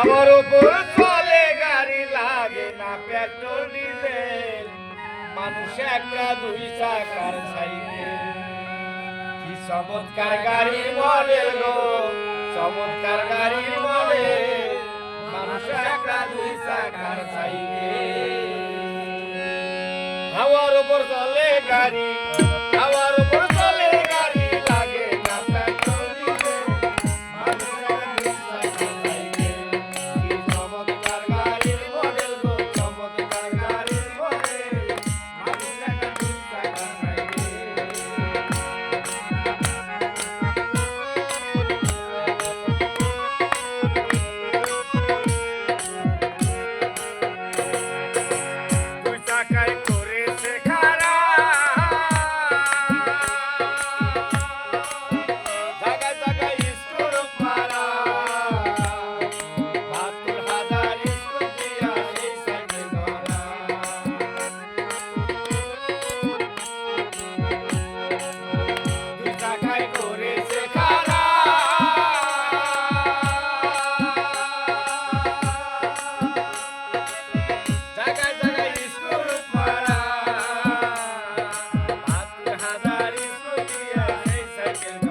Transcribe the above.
আমার উপর চলে গাড়ি লাগে না পেট্রোল, ডিজেল। মানুষ একটা দুই চাকার সাইকেল। কি চমৎকার গাড়ির মডেল গো, চমৎকার গাড়ির মডেল। মানুষ একটা দুই চাকার সাইকেল। হাওয়ার উপর চলে গাড়ি। Thank you.